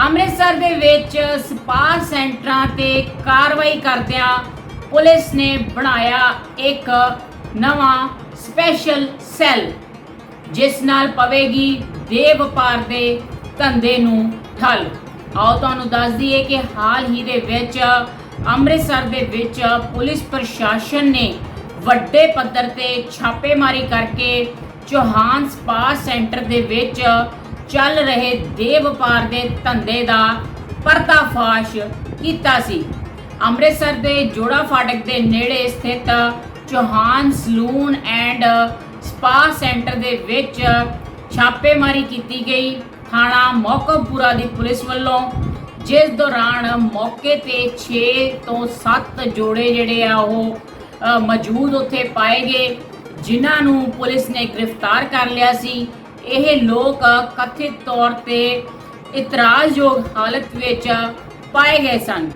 ਅੰਮ੍ਰਿਤਸਰ ਦੇ ਵਿੱਚ ਸਪਾ ਸੈਂਟਰਾਂ ਤੇ ਕਾਰਵਾਈ ਕਰਦਿਆਂ ਪੁਲਿਸ ਨੇ ਬਣਾਇਆ ਇੱਕ ਨਵਾਂ ਸਪੈਸ਼ਲ ਸੈੱਲ, ਜਿਸ ਨਾਲ ਪਵੇਗੀ ਦੇ ਵਪਾਰ ਦੇ ਧੰਦੇ ਨੂੰ ਠੱਲ। ਆਓ ਤੁਹਾਨੂੰ ਦੱਸ ਦਈਏ ਕਿ ਹਾਲ ਹੀ ਦੇ ਵਿੱਚ ਅੰਮ੍ਰਿਤਸਰ ਦੇ ਵਿੱਚ ਪੁਲਿਸ ਪ੍ਰਸ਼ਾਸਨ ਨੇ ਵੱਡੇ ਪੱਧਰ ਤੇ ਛਾਪੇਮਾਰੀ ਕਰਕੇ ਚੌਹਾਨ ਸਪਾ ਸੈਂਟਰ ਦੇ ਵਿੱਚ ਚੱਲ ਰਹੇ ਦੇ ਵਪਾਰ ਦੇ ਧੰਦੇ ਦਾ ਪਰਦਾਫਾਸ਼ ਕੀਤਾ ਸੀ। ਅੰਮ੍ਰਿਤਸਰ ਦੇ ਜੋੜਾ ਫਾਟਕ ਦੇ ਨੇੜੇ ਸਥਿਤ Chauhan salon and spa centre ਦੇ ਵਿੱਚ ਛਾਪੇਮਾਰੀ ਕੀਤੀ ਗਈ। ਥਾਣਾ ਮੌਕਪੁਰਾ ਦੀ ਪੁਲਿਸ ਵੱਲੋਂ ਜਿਸ ਦੌਰਾਨ ਮੌਕੇ ਤੇ 6 ਤੋਂ 7 ਜੋੜੇ ਜਿਹੜੇ ਆ ਉਹ ਮੌਜੂਦ ਉੱਥੇ ਪਾਏ ਗਏ, ਜਿਨ੍ਹਾਂ ਨੂੰ ਪੁਲਿਸ ਨੇ ਗ੍ਰਿਫਤਾਰ ਕਰ ਲਿਆ ਸੀ। ਇਹ ਲੋਕ ਕਥਿਤ ਤੌਰ ਤੇ ਇਤਰਾਜ਼ਯੋਗ ਹਾਲਤ ਵਿੱਚ ਪਾਏ ਗਏ ਸਨ।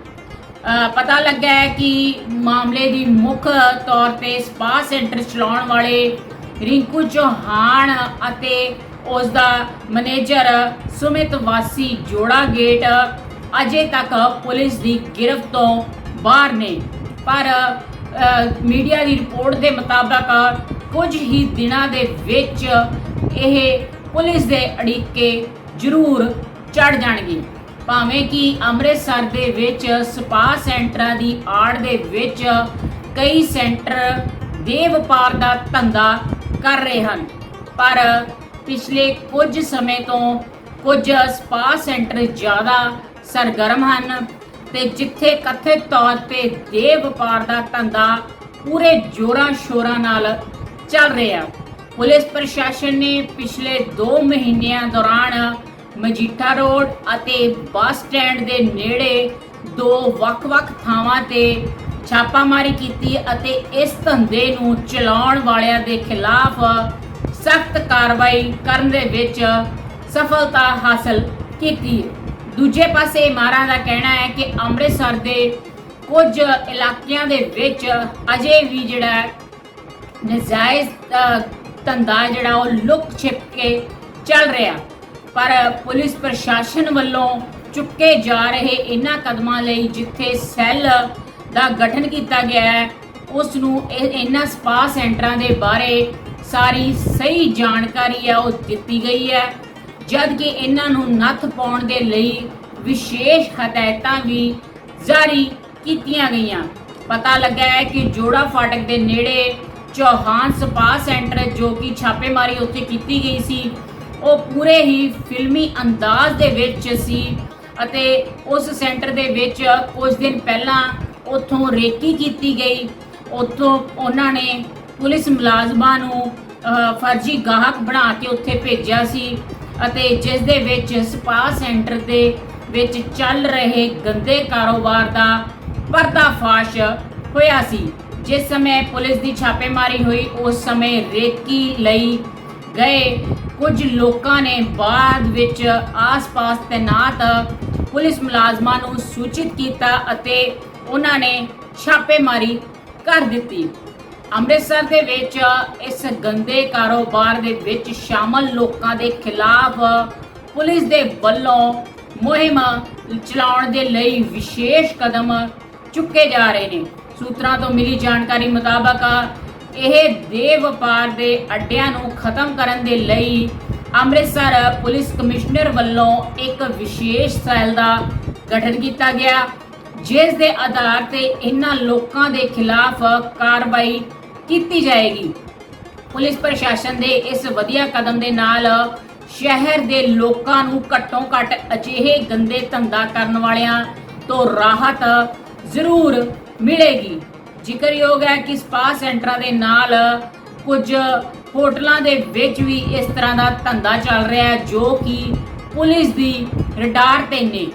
ਪਤਾ ਲੱਗਾ ਹੈ ਕਿ ਮਾਮਲੇ ਦੀ ਮੁੱਖ ਤੌਰ ਤੇ ਸਪਾ ਸੈਂਟਰ ਚਲਾਉਣ ਵਾਲੇ ਰਿੰਕੂ ਚੌਹਾਨ ਅਤੇ ਉਸ ਦਾ ਮੈਨੇਜਰ ਸੁਮਿਤ ਵਾਸੀ ਜੋੜਾ ਗੇਟ ਅਜੇ ਤੱਕ ਪੁਲਿਸ ਦੀ ਗ੍ਰਿਫ਼ਤ ਤੋਂ ਬਾਹਰ ਨੇ। ਪਰ ਮੀਡੀਆ ਦੀ ਰਿਪੋਰਟ ਦੇ ਮੁਤਾਬਕ ਕੁਝ ਹੀ ਦਿਨਾਂ ਦੇ ਵਿੱਚ ਇਹ ਪੁਲਿਸ ਦੇ ਅੜਿੱਕੇ ਜ਼ਰੂਰ ਚੜ ਜਾਣਗੇ। ਭਾਵੇਂ ਕਿ ਅੰਮ੍ਰਿਤਸਰ ਦੇ ਵਿੱਚ ਸਪਾ ਸੈਂਟਰਾਂ ਦੀ ਆੜ ਦੇ ਵਿੱਚ ਕਈ ਸੈਂਟਰ ਦੇ ਵਪਾਰ ਦਾ ਧੰਦਾ ਕਰ ਰਹੇ ਹਨ, ਪਰ ਪਿਛਲੇ ਕੁਝ ਸਮੇਂ ਤੋਂ ਕੁਝ ਸਪਾ ਸੈਂਟਰ ਜ਼ਿਆਦਾ ਸਰਗਰਮ ਹਨ ਤੇ ਜਿੱਥੇ ਕਥਿਤ ਤੌਰ ਤੇ ਦੇ ਵਪਾਰ ਦਾ ਧੰਦਾ ਪੂਰੇ ਜੋਰਾਂ ਸ਼ੋਰਾਂ ਨਾਲ ਚੱਲ ਰਿਹਾ। ਪੁਲਿਸ ਪ੍ਰਸ਼ਾਸਨ ਨੇ ਪਿਛਲੇ 2 ਮਹੀਨਿਆਂ ਦੌਰਾਨ ਮਜੀਠਾ ਰੋਡ ਅਤੇ ਬੱਸ ਸਟੈਂਡ ਦੇ ਨੇੜੇ ਦੋ ਵੱਖ-ਵੱਖ ਥਾਵਾਂ ਤੇ ਛਾਪਾਮਾਰੀ ਕੀਤੀ ਅਤੇ ਇਸ ਧੰਦੇ ਨੂੰ ਚਲਾਉਣ ਵਾਲਿਆਂ ਦੇ ਖਿਲਾਫ ਸਖਤ ਕਾਰਵਾਈ ਕਰਨ ਦੇ ਵਿੱਚ ਸਫਲਤਾ ਹਾਸਲ ਕੀਤੀ ਦੂਜੇ ਪਾਸੇ ਮਾਰਾਂ ਦਾ ਕਹਿਣਾ ਹੈ ਕਿ ਅੰਮ੍ਰਿਤਸਰ ਦੇ ਕੁਝ ਇਲਾਕਿਆਂ ਦੇ ਵਿੱਚ ਅਜੇ ਵੀ ਜਿਹੜਾ ਹੈ ਨਜਾਇਜ਼ ਅ, ਧੰਦਾ ਜਿਹੜਾ ਉਹ ਲੁੱਕ ਛਿਪ ਕੇ ਚੱਲ ਰਿਹਾ। ਪਰ ਪੁਲਿਸ ਪ੍ਰਸ਼ਾਸਨ ਵੱਲੋਂ ਚੁੱਕੇ ਜਾ ਰਹੇ ਇਹਨਾਂ ਕਦਮਾਂ ਲਈ ਜਿੱਥੇ ਸੈੱਲ ਦਾ ਗਠਨ ਕੀਤਾ ਗਿਆ ਹੈ ਉਸ ਨੂੰ ਇਹ- ਇਹਨਾਂ ਸਪਾ ਸੈਂਟਰਾਂ ਦੇ ਬਾਰੇ ਸਾਰੀ ਸਹੀ ਜਾਣਕਾਰੀ ਹੈ ਉਹ ਦਿੱਤੀ ਗਈ ਹੈ। ਜਦ ਕਿ ਇਹਨਾਂ ਨੂੰ ਨੱਥ ਪਾਉਣ ਦੇ ਲਈ ਵਿਸ਼ੇਸ਼ ਹਦਾਇਤਾਂ ਵੀ ਜਾਰੀ ਕੀਤੀਆਂ ਗਈਆਂ। ਪਤਾ ਲੱਗਾ ਹੈ ਕਿ ਜੋੜਾ ਫਾਟਕ ਦੇ ਨੇੜੇ ਚੌਹਾਨ ਸਪਾ ਸੈਂਟਰ ਜੋ ਕਿ ਛਾਪੇਮਾਰੀ ਉੱਥੇ ਕੀਤੀ ਗਈ ਸੀ, ਉਹ ਪੂਰੇ ਹੀ ਫਿਲਮੀ ਅੰਦਾਜ਼ ਦੇ ਵਿੱਚ ਸੀ ਅਤੇ ਉਸ ਸੈਂਟਰ ਦੇ ਵਿੱਚ ਕੁਝ ਦਿਨ ਪਹਿਲਾਂ ਉੱਥੋਂ ਰੇਕੀ ਕੀਤੀ ਗਈ। ਉੱਥੋਂ ਉਹਨਾਂ ਨੇ ਪੁਲਿਸ ਮੁਲਾਜ਼ਮਾਂ ਨੂੰ ਫਰਜ਼ੀ ਗਾਹਕ ਬਣਾ ਕੇ ਉੱਥੇ ਭੇਜਿਆ ਸੀ ਅਤੇ ਜਿਸ ਦੇ ਵਿੱਚ ਸਪਾ ਸੈਂਟਰ ਦੇ ਵਿੱਚ ਚੱਲ ਰਹੇ ਗੰਦੇ ਕਾਰੋਬਾਰ ਦਾ ਪਰਦਾਫਾਸ਼ ਹੋਇਆ ਸੀ। ਜਿਸ ਸਮੇਂ ਪੁਲਿਸ ਦੀ ਛਾਪੇਮਾਰੀ ਹੋਈ, ਉਸ ਸਮੇਂ ਰੇਕੀ ਲਈ ਗਏ। ਕੁਝ ਲੋਕਾਂ ਨੇ ਬਾਅਦ ਵਿੱਚ ਆਸ-ਪਾਸ ਤੈਨਾਤ ਪੁਲਿਸ ਮੁਲਾਜ਼ਮਾਂ ਨੂੰ ਸੂਚਿਤ ਕੀਤਾ ਅਤੇ ਉਹਨਾਂ ਨੇ ਛਾਪੇਮਾਰੀ ਕਰ ਦਿੱਤੀ। ਅੰਮ੍ਰਿਤਸਰ ਦੇ ਵਿੱਚ ਇਸ ਗੰਦੇ ਕਾਰੋਬਾਰ ਦੇ ਵਿੱਚ ਸ਼ਾਮਲ ਲੋਕਾਂ ਦੇ ਖਿਲਾਫ ਪੁਲਿਸ ਦੇ ਵੱਲੋਂ ਮੁਹਿੰਮ ਚਲਾਉਣ ਦੇ ਲਈ ਵਿਸ਼ੇਸ਼ ਕਦਮ ਚੁੱਕੇ ਜਾ ਰਹੇ ਨੇ। ਸੂਤਰਾਂ ਤੋਂ ਮਿਲੀ ਜਾਣਕਾਰੀ ਮੁਤਾਬਕ ਇਹ ਦੇ ਵਪਾਰ ਦੇ ਅੱਡਿਆਂ ਨੂੰ ਖਤਮ ਕਰਨ ਦੇ ਲਈ ਅੰਮ੍ਰਿਤਸਰ ਪੁਲਿਸ ਕਮਿਸ਼ਨਰ ਵੱਲੋਂ ਇੱਕ ਵਿਸ਼ੇਸ਼ ਸੈੱਲ ਦਾ ਗਠਨ ਕੀਤਾ ਗਿਆ, ਜਿਸ ਦੇ ਆਧਾਰ ਤੇ ਇਹਨਾਂ ਲੋਕਾਂ ਦੇ ਖਿਲਾਫ ਕਾਰਵਾਈ ਕੀਤੀ ਜਾਏਗੀ। ਪੁਲਿਸ ਪ੍ਰਸ਼ਾਸਨ ਦੇ ਇਸ ਵਧੀਆ ਕਦਮ ਦੇ ਨਾਲ ਸ਼ਹਿਰ ਦੇ ਲੋਕਾਂ ਨੂੰ ਘੱਟੋ ਘੱਟ ਅਜਿਹੇ ਗੰਦੇ ਧੰਦਾ ਕਰਨ ਵਾਲਿਆਂ ਤੋਂ ਰਾਹਤ ਜ਼ਰੂਰ ਮਿਲੇਗੀ। ਜ਼ਿਕਰਯੋਗ ਹੈ ਕਿ ਸਪਾ ਸੈਂਟਰਾਂ ਦੇ ਨਾਲ ਕੁਝ ਹੋਟਲਾਂ ਦੇ ਵਿੱਚ ਵੀ ਇਸ ਤਰ੍ਹਾਂ ਦਾ ਧੰਦਾ ਚੱਲ ਰਿਹਾ ਹੈ, ਜੋ ਕਿ ਪੁਲਿਸ ਦੀ ਰਡਾਰ ਤੇ ਨੇ।